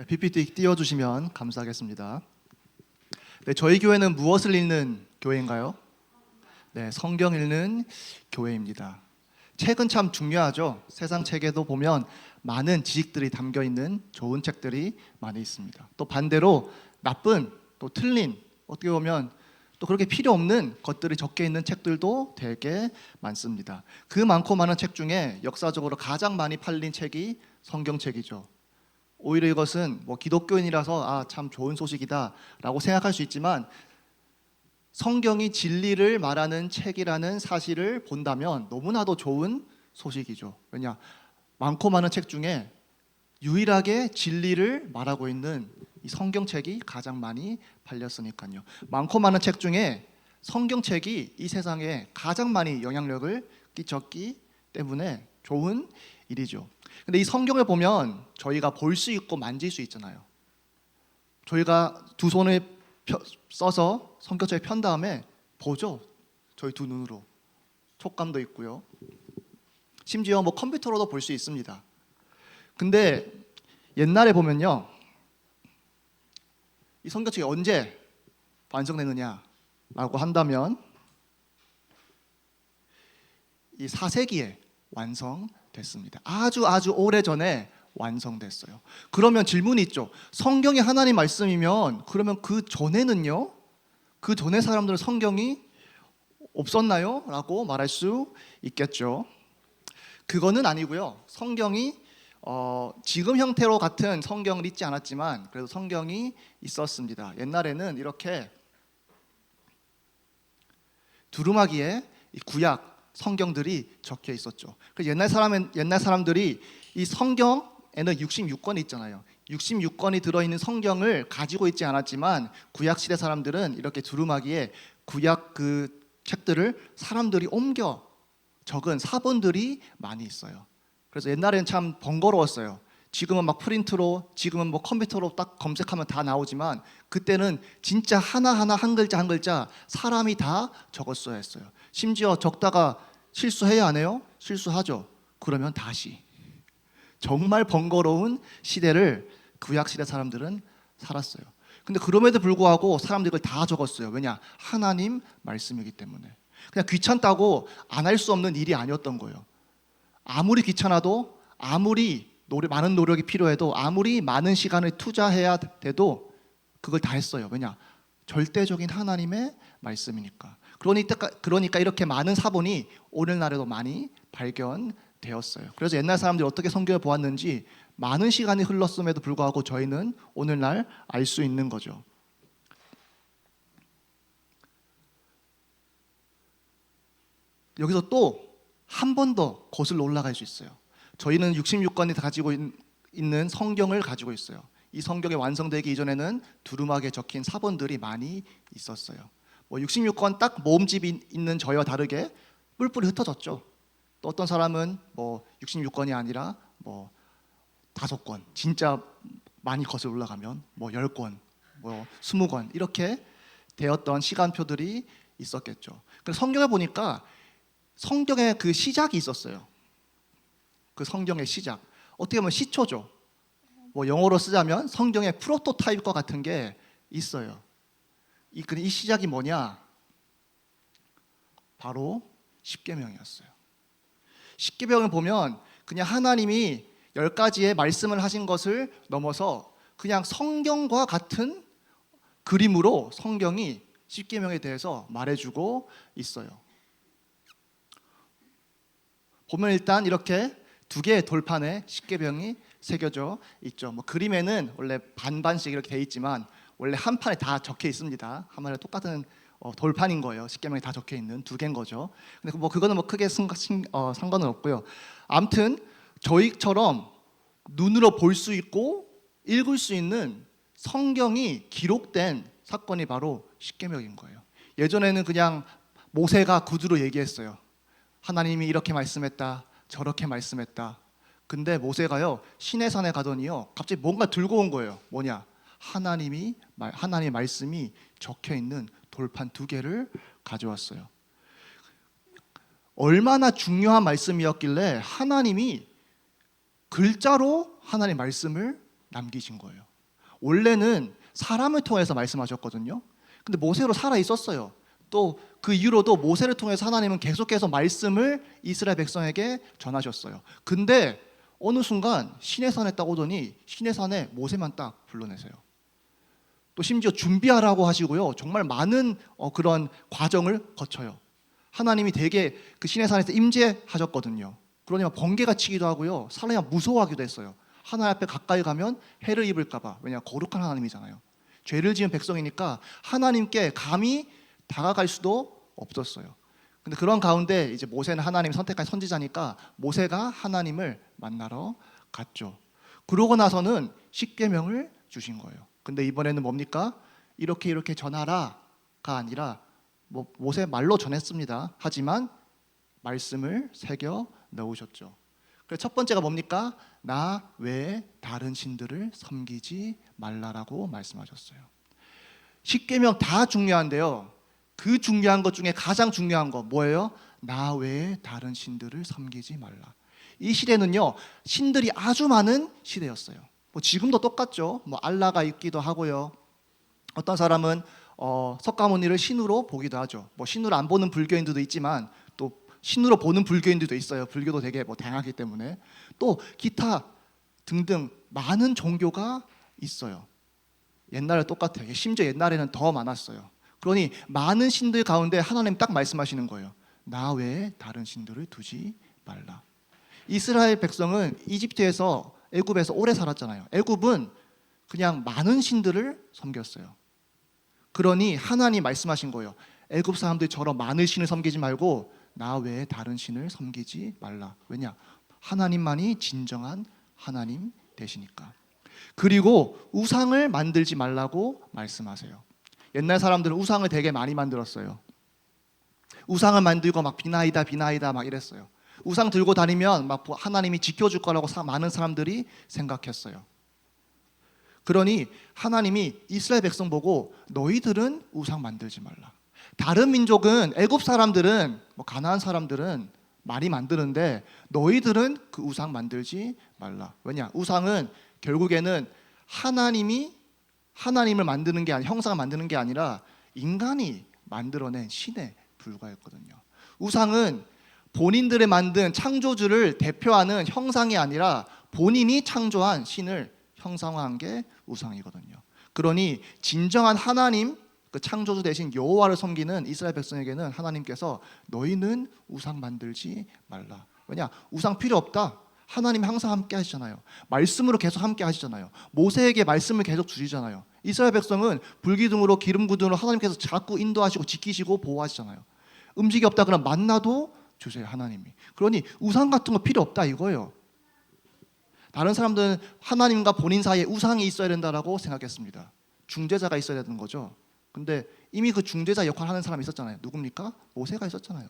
네, PPT 띄워주시면 감사하겠습니다. 네, 저희 교회는 무엇을 읽는 교회인가요? 네, 성경 읽는 교회입니다. 책은 참 중요하죠. 세상 책에도 보면 많은 지식들이 담겨 있는 좋은 책들이 많이 있습니다. 또 반대로 나쁜 또 틀린 어떻게 보면 또 그렇게 필요 없는 것들이 적혀 있는 책들도 되게 많습니다. 그 많고 많은 책 중에 역사적으로 가장 많이 팔린 책이 성경책이죠. 오히려 이것은 뭐 기독교인이라서 아 참 좋은 소식이다라고 생각할 수 있지만 성경이 진리를 말하는 책이라는 사실을 본다면 너무나도 좋은 소식이죠. 왜냐 많고 많은 책 중에 유일하게 진리를 말하고 있는 이 성경책이 가장 많이 팔렸으니까요. 많고 많은 책 중에 성경책이 이 세상에 가장 많이 영향력을 끼쳤기 때문에 좋은 일이죠. 근데 이 성경을 보면 저희가 볼 수 있고 만질 수 있잖아요. 저희가 두 손을 펴- 써서 성경책에 편 다음에 보죠. 저희 두 눈으로 촉감도 있고요. 심지어 뭐 컴퓨터로도 볼 수 있습니다. 근데 옛날에 보면요. 이 성경책이 언제 완성되느냐라고 한다면 이 4세기에 완성 됐습니다. 아주 아주 오래 전에 완성됐어요. 그러면 질문이 있죠. 성경이 하나님 말씀이면 그러면 그 전에는요? 그 전에 사람들은 성경이 없었나요? 라고 말할 수 있겠죠. 그거는 아니고요. 성경이 어, 지금 형태로 같은 성경을 읽지 않았지만 그래도 성경이 있었습니다. 옛날에는 이렇게 두루마기에 이 구약 성경들이 적혀 있었죠. 그래서 옛날 사람은 옛날 사람들이 이 성경에는 66권이 있잖아요. 66권이 들어 있는 성경을 가지고 있지 않았지만 구약 시대 사람들은 이렇게 두루마기에 구약 그 책들을 사람들이 옮겨 적은 사본들이 많이 있어요. 그래서 옛날엔 참 번거로웠어요. 지금은 막 프린트로, 지금은 뭐 컴퓨터로 딱 검색하면 다 나오지만 그때는 진짜 하나하나 한 글자 한 글자 사람이 다 적었어야 했어요. 심지어 적다가 실수해야 하네요? 실수하죠. 그러면 다시. 정말 번거로운 시대를 구약 시대 사람들은 살았어요. 근데 그럼에도 불구하고 사람들이 그걸 다 적었어요. 왜냐? 하나님 말씀이기 때문에. 그냥 귀찮다고 안 할 수 없는 일이 아니었던 거예요. 아무리 귀찮아도 아무리 노래, 많은 노력이 필요해도 아무리 많은 시간을 투자해야 돼도 그걸 다 했어요. 왜냐? 절대적인 하나님의 말씀이니까. 그러니까 그러니까 이렇게 많은 사본이 오늘날에도 많이 발견되었어요. 그래서 옛날 사람들이 어떻게 성경을 보았는지 많은 시간이 흘렀음에도 불구하고 저희는 오늘날 알 수 있는 거죠. 여기서 또 한 번 더 거슬러 올라갈 수 있어요. 저희는 66권이 가지고 있- 있는 성경을 가지고 있어요. 이 성경이 완성되기 이전에는 두루마기에 적힌 사본들이 많이 있었어요. 뭐 66권 딱 모음집이 있는 저희와 다르게 뿔뿔이 흩어졌죠. 또 어떤 사람은 뭐 66권이 아니라 뭐 다섯 권, 진짜 많이 거슬러 올라가면 뭐 10권, 뭐 20권 이렇게 되었던 시간표들이 있었겠죠. 그 성경을 보니까 성경의 그 시작이 있었어요. 그 성경의 시작. 어떻게 보면 시초죠. 뭐 영어로 쓰자면 성경의 프로토타입과 같은 게 있어요. 이, 그- 이 시작이 뭐냐? 바로 십계명이었어요. 십계명을 보면 그냥 하나님이 열 가지의 말씀을 하신 것을 넘어서 그냥 성경과 같은 그림으로 성경이 십계명에 대해서 말해주고 있어요. 보면 일단 이렇게 두 개의 돌판에 십계명이 새겨져 있죠. 뭐 그림에는 원래 반반씩 이렇게 돼 있지만 원래 한 판에 다 적혀 있습니다. 한 판에 똑같은 어, 돌판인 거예요. 십계명이 다 적혀 있는 두 개인 거죠. 근데 뭐 그거는 뭐 크게 승, 신- 어, 상관은 없고요. 아무튼 저희처럼 눈으로 볼 수 있고 읽을 수 있는 성경이 기록된 사건이 바로 십계명인 거예요. 예전에는 그냥 모세가 구두로 얘기했어요. 하나님이 이렇게 말씀했다, 저렇게 말씀했다. 근데 모세가요 신의 산에 가더니요 갑자기 뭔가 들고 온 거예요. 뭐냐? 하나님이 말 하나님의 말씀이 적혀 있는 돌판 두 개를 가져왔어요. 얼마나 중요한 말씀이었길래 하나님이 글자로 하나님의 말씀을 남기신 거예요. 원래는 사람을 통해서 말씀하셨거든요. 근데 모세로 살아 있었어요. 또 그 이후로도 모세를 통해서 하나님은 계속해서 말씀을 이스라엘 백성에게 전하셨어요. 근데 어느 순간 신의 산에 딱 오더니 신의 산에 모세만 딱 불러내세요. 또 심지어 준비하라고 하시고요. 정말 많은 어, 그런 과정을 거쳐요. 하나님이 되게 그 신의 산에서 임재하셨거든요. 그러니 막 번개가 치기도 하고요. 사람이 무서워하기도 했어요. 하나님 앞에 가까이 가면 해를 입을까봐. 왜냐 거룩한 하나님이잖아요. 죄를 지은 백성이니까 하나님께 감히 다가갈 수도 없었어요. 근데 그런 가운데 이제 모세는 하나님 선택한 선지자니까 모세가 하나님을 만나러 갔죠. 그러고 나서는 십계명을 주신 거예요. 근데 이번에는 뭡니까? 이렇게 이렇게 전하라가 아니라 뭐 모세 말로 전했습니다. 하지만 말씀을 새겨 넣으셨죠. 그래서 첫 번째가 뭡니까? 나 외에 다른 신들을 섬기지 말라라고 말씀하셨어요. 십계명 다 중요한데요. 그 중요한 것 중에 가장 중요한 거 뭐예요? 나 외에 다른 신들을 섬기지 말라. 이 시대는요 신들이 아주 많은 시대였어요. 뭐 지금도 똑같죠. 뭐 알라가 있기도 하고요. 어떤 사람은 어, 석가모니를 신으로 보기도 하죠. 뭐 신으로 안 보는 불교인들도 있지만 또 신으로 보는 불교인들도 있어요. 불교도 되게 뭐 다양하기 때문에 또 기타 등등 많은 종교가 있어요. 옛날에 똑같아요. 심지어 옛날에는 더 많았어요. 그러니 많은 신들 가운데 하나님 딱 말씀하시는 거예요. 나 외에 다른 신들을 두지 말라. 이스라엘 백성은 이집트에서 애굽에서 오래 살았잖아요. 애굽은 그냥 많은 신들을 섬겼어요. 그러니 하나님 말씀하신 거예요. 애굽 사람들이 저런 많은 신을 섬기지 말고 나 외에 다른 신을 섬기지 말라. 왜냐? 하나님만이 진정한 하나님 되시니까. 그리고 우상을 만들지 말라고 말씀하세요. 옛날 사람들은 우상을 되게 많이 만들었어요. 우상을 만들고 막 비나이다 비나이다 막 이랬어요. 우상 들고 다니면 막 하나님이 지켜줄 거라고 사- 많은 사람들이 생각했어요. 그러니 하나님이 이스라엘 백성 보고 너희들은 우상 만들지 말라. 다른 민족은 애굽 사람들은 뭐 가나안 사람들은 많이 만드는데 너희들은 그 우상 만들지 말라. 왜냐? 우상은 결국에는 하나님이 하나님을 만드는 게 아니 형상을 만드는 게 아니라 인간이 만들어낸 신에 불과했거든요. 우상은 본인들의 만든 창조주를 대표하는 형상이 아니라 본인이 창조한 신을 형상화한 게 우상이거든요. 그러니 진정한 하나님 그 창조주 대신 여호와를 섬기는 이스라엘 백성에게는 하나님께서 너희는 우상 만들지 말라. 왜냐? 우상 필요 없다. 하나님 항상 함께 하시잖아요. 말씀으로 계속 함께 하시잖아요. 모세에게 말씀을 계속 주시잖아요. 이스라엘 백성은 불기둥으로 기름 구둥으로 하나님께서 자꾸 인도하시고 지키시고 보호하시잖아요. 음식이 없다 그러면 만나도 주세요 하나님이. 그러니 우상 같은 거 필요 없다 이거예요. 다른 사람들은 하나님과 본인 사이에 우상이 있어야 된다라고 생각했습니다. 중재자가 있어야 되는 거죠. 근데 이미 그 중재자 역할 하는 사람이 있었잖아요. 누굽니까? 모세가 있었잖아요.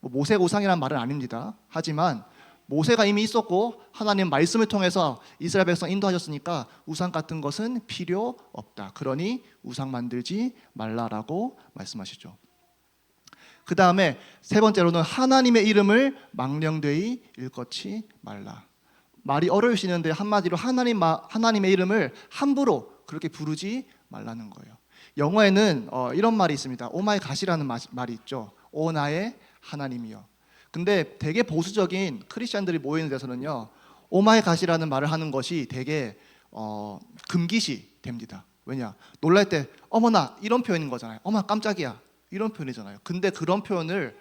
뭐 모세 우상이란 말은 아닙니다. 하지만 모세가 이미 있었고 하나님 말씀을 통해서 이스라엘 백성 인도하셨으니까 우상 같은 것은 필요 없다. 그러니 우상 만들지 말라라고 말씀하시죠. 그 다음에 세 번째로는 하나님의 이름을 망령되이 일컫지 말라. 말이 어려우시는데 한마디로 하나님 마, 하나님의 이름을 함부로 그렇게 부르지 말라는 거예요. 영어에는 어, 이런 말이 있습니다. 오마이 갓이라는 마- 말이 있죠. 오 나의 하나님이요. 근데 되게 보수적인 크리스천들이 모이는 데서는요. 오마이 갓이라는 말을 하는 것이 되게 어, 금기시 됩니다. 왜냐? 놀랄 때 어머나 이런 표현인 거잖아요. 어머 깜짝이야 이런 표현이잖아요. 근데 그런 표현을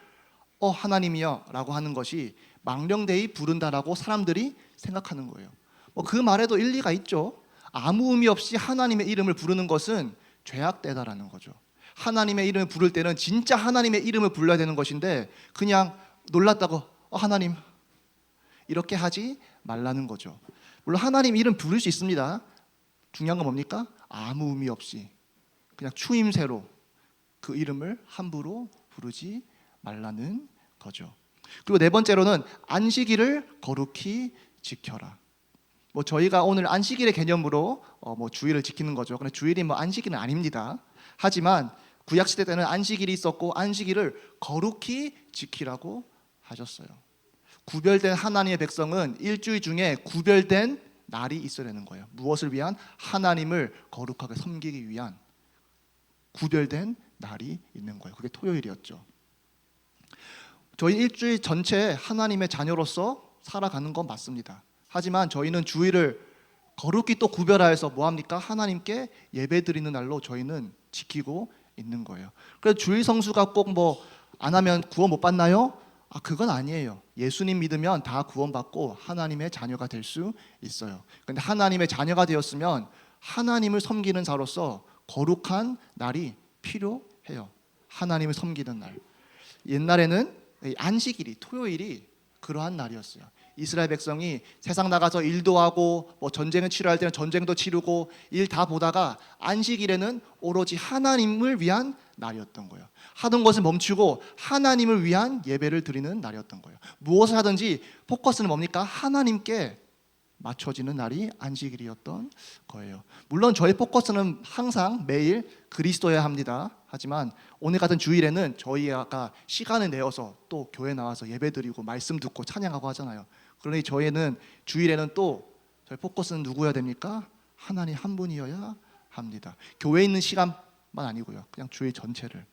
어 하나님이여라고 하는 것이 망령되이 부른다라고 사람들이 생각하는 거예요. 뭐 그 말에도 일리가 있죠. 아무 의미 없이 하나님의 이름을 부르는 것은 죄악되다라는 거죠. 하나님의 이름을 부를 때는 진짜 하나님의 이름을 불러야 되는 것인데 그냥 놀랐다고 어 하나님 이렇게 하지 말라는 거죠. 물론 하나님 이름 부를 수 있습니다. 중요한 건 뭡니까? 아무 의미 없이 그냥 추임새로 그 이름을 함부로 부르지 말라는 거죠. 그리고 네 번째로는 안식일을 거룩히 지켜라. 뭐 저희가 오늘 안식일의 개념으로 어 뭐 주일을 지키는 거죠. 근데 주일이 뭐 안식일은 아닙니다. 하지만 구약 시대 때는 안식일이 있었고 안식일을 거룩히 지키라고 하셨어요. 구별된 하나님의 백성은 일주일 중에 구별된 날이 있어야 되는 거예요. 무엇을 위한 하나님을 거룩하게 섬기기 위한 구별된 날이 있는 거예요. 그게 토요일이었죠. 저희 일주일 전체 하나님의 자녀로서 살아가는 건 맞습니다. 하지만 저희는 주일을 거룩히 또 구별하여서 뭐 합니까? 하나님께 예배 드리는 날로 저희는 지키고 있는 거예요. 그래서 주일 성수가 꼭 뭐 안 하면 구원 못 받나요? 아 그건 아니에요. 예수님 믿으면 다 구원받고 하나님의 자녀가 될 수 있어요. 근데 하나님의 자녀가 되었으면 하나님을 섬기는 자로서 거룩한 날이 필요해요. 하나님을 섬기는 날. 옛날에는 이 안식일이 토요일이 그러한 날이었어요. 이스라엘 백성이 세상 나가서 일도 하고 뭐 전쟁을 치러할 때는 전쟁도 치르고 일 다 보다가 안식일에는 오로지 하나님을 위한 날이었던 거예요. 하던 것을 멈추고 하나님을 위한 예배를 드리는 날이었던 거예요. 무엇을 하든지 포커스는 뭡니까? 하나님께 맞춰지는 날이 안식일이었던 거예요. 물론 저의 포커스는 항상 매일 그리스도여야 합니다. 하지만 오늘 같은 주일에는 저희가 시간을 내어서 또 교회 나와서 예배드리고 말씀 듣고 찬양하고 하잖아요. 그러니 저희는 주일에는 또 저희 포커스는 누구여야 됩니까? 하나님 한 분이어야 합니다. 교회에 있는 시간 만 아니고요. 그냥 주일 전체를.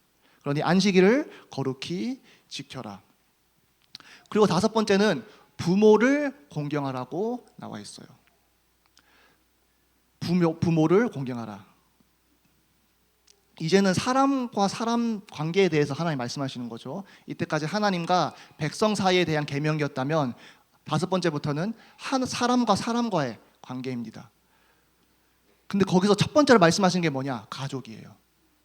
그러니 안식일을 거룩히 지켜라. 그리고 다섯 번째는 부모를 공경하라고 나와 있어요. 부모, 부모를 공경하라. 이제는 사람과 사람 관계에 대해서 하나님 말씀하시는 거죠. 이때까지 하나님과 백성 사이에 대한 계명이었다면 다섯 번째부터는 한 사람과 사람과의 관계입니다. 근데 거기서 첫 번째로 말씀하신 게 뭐냐? 가족이에요.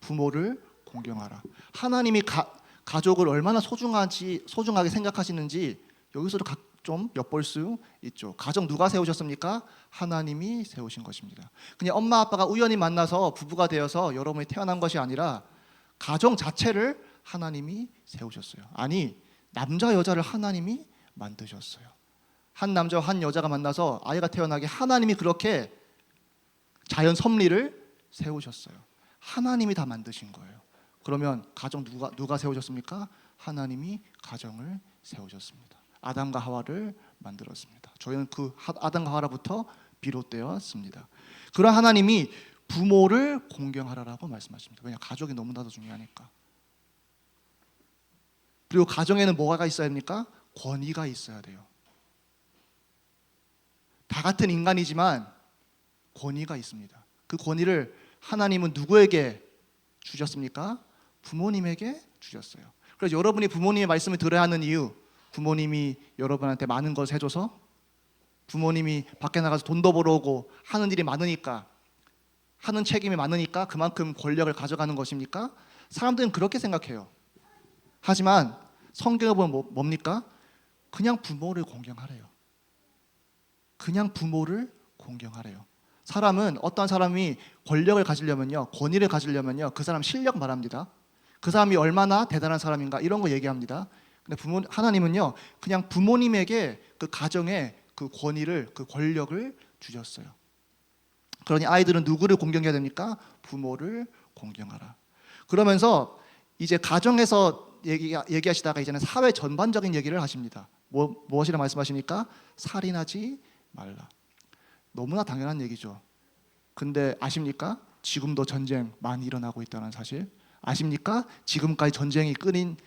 부모를 공경하라. 하나님이 가, 가족을 얼마나 소중하지 소중하게 생각하시는지 여기서도 각, 좀 엿볼 수 있죠. 가정 누가 세우셨습니까? 하나님이 세우신 것입니다. 그냥 엄마 아빠가 우연히 만나서 부부가 되어서 여러분이 태어난 것이 아니라 가정 자체를 하나님이 세우셨어요. 아니 남자 여자를 하나님이 만드셨어요. 한 남자와 한 여자가 만나서 아이가 태어나게 하나님이 그렇게 자연 섭리를 세우셨어요. 하나님이 다 만드신 거예요. 그러면 가정 누가 누가 세우셨습니까? 하나님이 가정을 세우셨습니다. 아담과 하와를 만들었습니다. 저희는 그 아담과 하와로부터 비롯되었습니다. 그런 하나님이 부모를 공경하라라고 말씀하십니다. 왜냐 가족이 너무나도 중요하니까. 그리고 가정에는 뭐가 있어야 됩니까? 권위가 있어야 돼요. 다 같은 인간이지만 권위가 있습니다. 그 권위를 하나님은 누구에게 주셨습니까? 부모님에게 주셨어요. 그래서 여러분이 부모님의 말씀을 들어야 하는 이유, 부모님이 여러분한테 많은 것을 해줘서 부모님이 밖에 나가서 돈도 벌어오고 하는 일이 많으니까 하는 책임이 많으니까 그만큼 권력을 가져가는 것입니까? 사람들은 그렇게 생각해요. 하지만 성경에 보면 뭐, 뭡니까? 그냥 부모를 공경하래요. 그냥 부모를 공경하래요. 사람은 어떤 사람이 권력을 가지려면요, 권위를 가지려면요, 그 사람 실력 말합니다. 그 사람이 얼마나 대단한 사람인가 이런 거 얘기합니다. 근데 부모 하나님은요, 그냥 부모님에게 그 가정에 그 권위를 그 권력을 주셨어요. 그러니 아이들은 누구를 공경해야 됩니까? 부모를 공경하라. 그러면서 이제 가정에서 얘기, 얘기하시다가 이제는 사회 전반적인 얘기를 하십니다. 뭐, 무엇이라 말씀하십니까? 살인하지 말라. 너무나 당연한 얘기죠. 근데 아십니까? 지금도 전쟁 많이 일어나고 있다는 사실 아십니까? 지금까지 전쟁이 끊인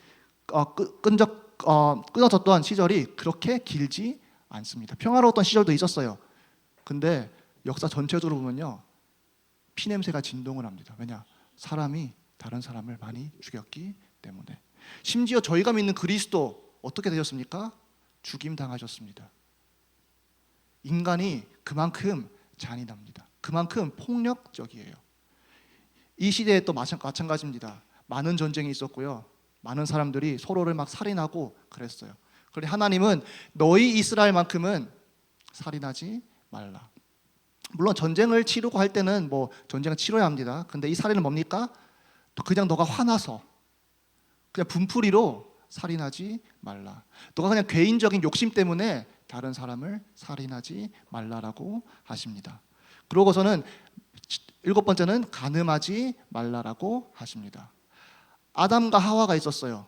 어, 끈적 어, 끊어졌던 시절이 그렇게 길지 않습니다. 평화로웠던 시절도 있었어요. 근데 역사 전체적으로 보면요. 피 냄새가 진동을 합니다. 왜냐? 사람이 다른 사람을 많이 죽였기 때문에. 심지어 저희가 믿는 그리스도 어떻게 되셨습니까? 죽임 당하셨습니다. 인간이 그만큼 잔인합니다. 그만큼 폭력적이에요. 이 시대에 또 마찬가지입니다. 많은 전쟁이 있었고요. 많은 사람들이 서로를 막 살인하고 그랬어요. 그런데 하나님은 너희 이스라엘만큼은 살인하지 말라. 물론 전쟁을 치르고 할 때는 뭐 전쟁을 치러야 합니다. 근데 이 살인은 뭡니까? 그냥 너가 화나서 그냥 분풀이로 살인하지 말라. 너가 그냥 개인적인 욕심 때문에 다른 사람을 살인하지 말라라고 하십니다. 그러고서는 일곱 번째는 간음하지 말라라고 하십니다. 아담과 하와가 있었어요.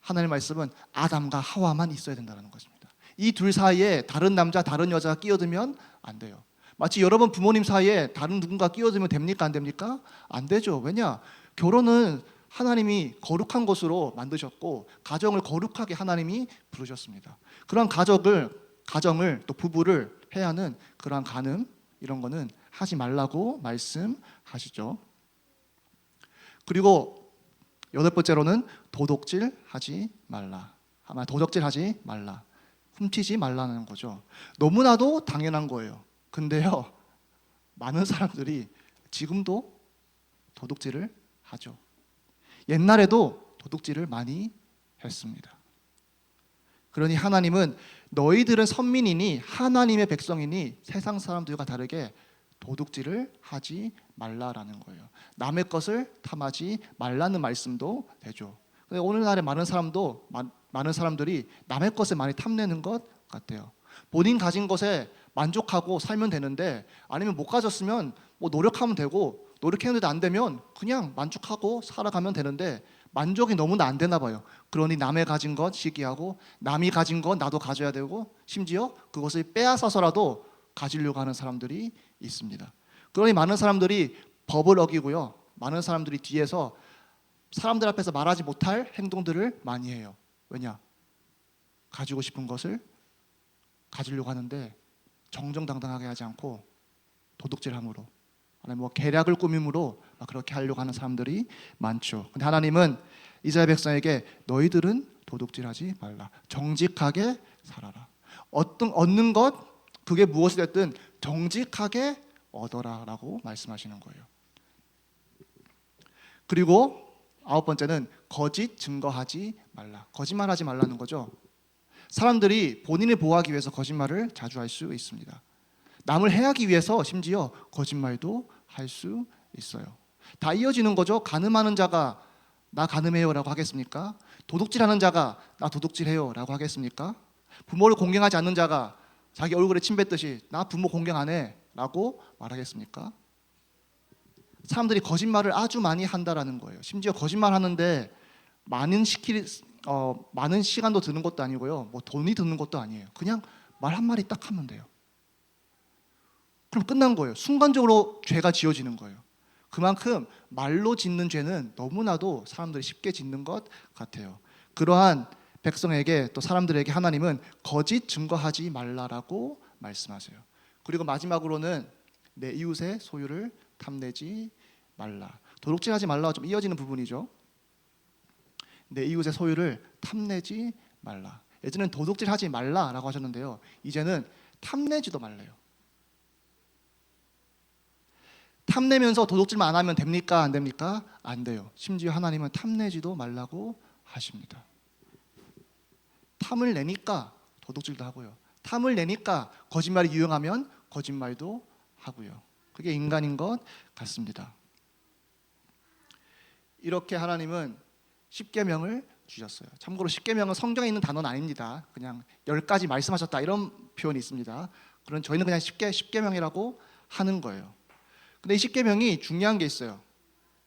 하나님 말씀은 아담과 하와만 있어야 된다는 것입니다. 이 둘 사이에 다른 남자, 다른 여자가 끼어들면 안 돼요. 마치 여러분 부모님 사이에 다른 누군가 끼어들면 됩니까? 안 됩니까? 안 되죠. 왜냐? 결혼은 하나님이 거룩한 것으로 만드셨고 가정을 거룩하게 하나님이 부르셨습니다. 그런 가정을 가정을 또 부부를 해야 하는 그러한 간음 이런 거는 하지 말라고 말씀하시죠. 그리고 여덟 번째로는 도덕질 하지 말라. 아마 도덕질 하지 말라. 훔치지 말라는 거죠. 너무나도 당연한 거예요. 근데요. 많은 사람들이 지금도 도둑질을 하죠. 옛날에도 도둑질을 많이 했습니다. 그러니 하나님은 너희들은 선민이니 하나님의 백성이니 세상 사람들과 다르게 도둑질을 하지 말라라는 거예요. 남의 것을 탐하지 말라는 말씀도 되죠. 오늘날에 많은 사람도 마- 많은 사람들이 남의 것을 많이 탐내는 것 같아요. 본인 가진 것에 만족하고 살면 되는데 아니면 못 가졌으면 뭐 노력하면 되고 노력했는데도 안 되면 그냥 만족하고 살아가면 되는데 만족이 너무나 안 되나 봐요. 그러니 남의 가진 것 시기하고 남이 가진 것 나도 가져야 되고 심지어 그것을 빼앗아서라도 가지려고 하는 사람들이 있습니다. 그러니 많은 사람들이 법을 어기고요. 많은 사람들이 뒤에서 사람들 앞에서 말하지 못할 행동들을 많이 해요. 왜냐? 가지고 싶은 것을 가지려고 하는데 정정당당하게 하지 않고 도둑질함으로 뭐 계략을 꾸밈으로 막 그렇게 하려고 하는 사람들이 많죠. 근데 하나님은 이스라엘 백성에게 너희들은 도둑질하지 말라. 정직하게 살아라. 어떤 얻는 것 그게 무엇이 됐든 정직하게 얻어라라고 말씀하시는 거예요. 그리고 아홉 번째는 거짓 증거하지 말라. 거짓말하지 말라는 거죠. 사람들이 본인을 보호하기 위해서 거짓말을 자주 할 수 있습니다. 남을 해하기 위해서 심지어 거짓말도 할 수 있어요. 다 이어지는 거죠. 가늠하는 자가 나 가늠해요라고 하겠습니까? 도둑질하는 자가 나 도둑질해요라고 하겠습니까? 부모를 공경하지 않는 자가 자기 얼굴에 침 뱉듯이 나 부모 공경 안 해라고 말하겠습니까? 사람들이 거짓말을 아주 많이 한다라는 거예요. 심지어 거짓말 하는데 많은 시킬 어, 많은 시간도 드는 것도 아니고요. 뭐 돈이 드는 것도 아니에요. 그냥 말 한 마디 딱 하면 돼요. 그럼 끝난 거예요. 순간적으로 죄가 지어지는 거예요. 그만큼 말로 짓는 죄는 너무나도 사람들이 쉽게 짓는 것 같아요. 그러한 백성에게 또 사람들에게 하나님은 거짓 증거하지 말라라고 말씀하세요. 그리고 마지막으로는 내 이웃의 소유를 탐내지 말라. 도둑질하지 말라와 좀 이어지는 부분이죠. 내 이웃의 소유를 탐내지 말라. 예전엔 도둑질하지 말라라고 하셨는데요. 이제는 탐내지도 말래요. 탐내면서 도둑질만 안 하면 됩니까? 안 됩니까? 안 돼요. 심지어 하나님은 탐내지도 말라고 하십니다. 탐을 내니까 도둑질도 하고요. 탐을 내니까 거짓말이 유용하면 거짓말도 하고요. 그게 인간인 것 같습니다. 이렇게 하나님은 십계명을 주셨어요. 참고로 십계명은 성경에 있는 단어는 아닙니다. 그냥 열 가지 말씀하셨다 이런 표현이 있습니다. 그런 저희는 그냥 십계 십계명이라고 하는 거예요. 근데 이 십계명이 중요한 게 있어요.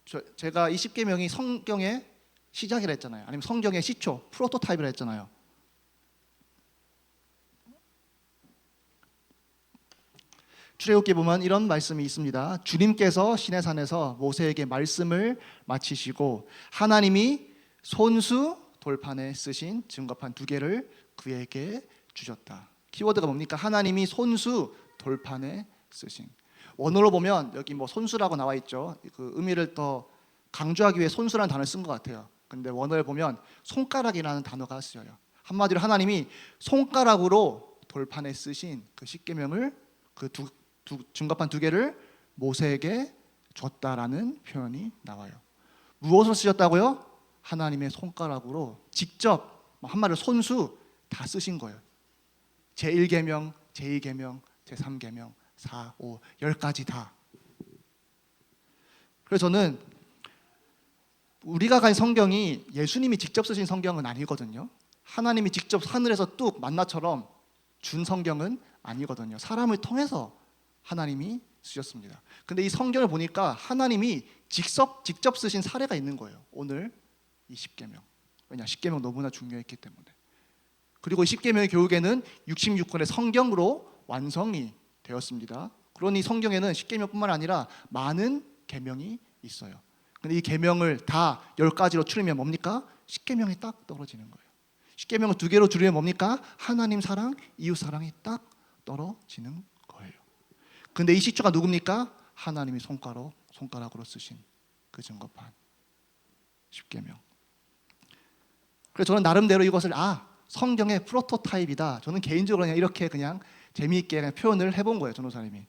저, 제가 이 십계명이 성경의 시작이라 했잖아요. 아니면 성경의 시초, 프로토타입이라 했잖아요. 출애굽기 보면 이런 말씀이 있습니다. 주님께서 시내산에서 모세에게 말씀을 마치시고 하나님이 손수 돌판에 쓰신 증거판 두 개를 그에게 주셨다. 키워드가 뭡니까? 하나님이 손수 돌판에 쓰신. 원어로 보면 여기 뭐 손수라고 나와 있죠. 그 의미를 더 강조하기 위해 손수라는 단어를 쓴 것 같아요. 근데 원어를 보면 손가락이라는 단어가 쓰여요. 한마디로 하나님이 손가락으로 돌판에 쓰신 그 십계명을 그두 두, 증거판 두 개를 모세에게 줬다라는 표현이 나와요. 무엇으로 쓰셨다고요? 하나님의 손가락으로 직접 한마디로 손수 다 쓰신 거예요. 제1계명, 제2계명, 제3계명, 4, 5, 10가지 다. 그래서 저는 우리가 간 성경이 예수님이 직접 쓰신 성경은 아니거든요. 하나님이 직접 하늘에서 뚝 만나처럼 준 성경은 아니거든요. 사람을 통해서 하나님이 쓰셨습니다. 근데 이 성경을 보니까 하나님이 직접 직접 쓰신 사례가 있는 거예요. 오늘 이 십계명. 왜냐? 십계명 너무나 중요했기 때문에. 그리고 10계명의 교육에는 66권의 성경으로 완성이 되었습니다. 그러니 성경에는 10계명뿐만 아니라 많은 계명이 있어요. 근데 이 계명을 다 10가지로 추리면 뭡니까? 10계명이 딱 떨어지는 거예요. 10계명을 두 개로 줄이면 뭡니까? 하나님 사랑, 이웃 사랑이 딱 떨어지는 거예요. 근데 이 시초가 누굽니까? 하나님이 손가락 손가락으로 쓰신 그 증거판 10계명. 그래서 저는 나름대로 이것을 아 성경의 프로토타입이다. 저는 개인적으로 그냥 이렇게 그냥 재미있게 표현을 해본 거예요, 전도사님이.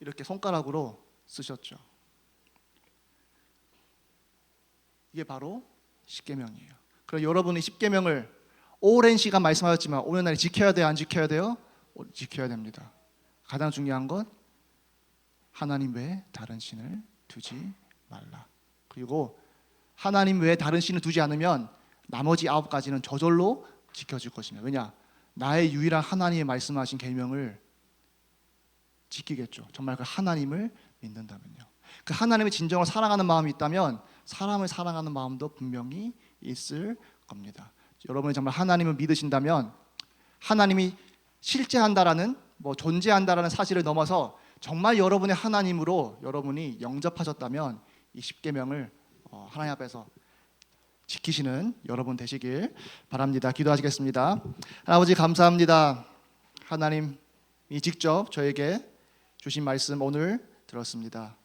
이렇게 손가락으로 쓰셨죠. 이게 바로 십계명이에요. 그럼 여러분이 십계명을 오랜 시간 말씀하셨지만 오늘 날에 지켜야 돼요, 안 지켜야 돼요? 오, 지켜야 됩니다. 가장 중요한 건 하나님 외에 다른 신을 두지 말라. 그리고 하나님 외에 다른 신을 두지 않으면 나머지 아홉 가지는 저절로 지켜질 것입니다. 왜냐? 나의 유일한 하나님이 말씀하신 계명을 지키겠죠. 정말 그 하나님을 믿는다면요. 그 하나님을 진정으로 사랑하는 마음이 있다면 사람을 사랑하는 마음도 분명히 있을 겁니다. 여러분이 정말 하나님을 믿으신다면 하나님이 실제한다라는 뭐 존재한다라는 사실을 넘어서 정말 여러분의 하나님으로 여러분이 영접하셨다면 이 십계명을 어, 하나님 앞에서 지키시는 여러분 되시길 바랍니다. 기도하시겠습니다. 아버지 감사합니다. 하나님이 직접 저에게 주신 말씀 오늘 들었습니다.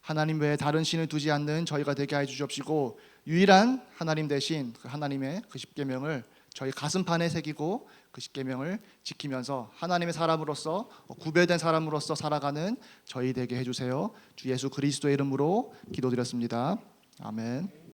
하나님 외에 다른 신을 두지 않는 저희가 되게 해 주시옵시고 유일한 하나님 대신 그 하나님의 그 십계명을 저희 가슴판에 새기고 그 십계명을 지키면서 하나님의 사람으로서 구별된 사람으로서 살아가는 저희 되게 해 주세요. 주 예수 그리스도의 이름으로 기도드렸습니다. 아멘.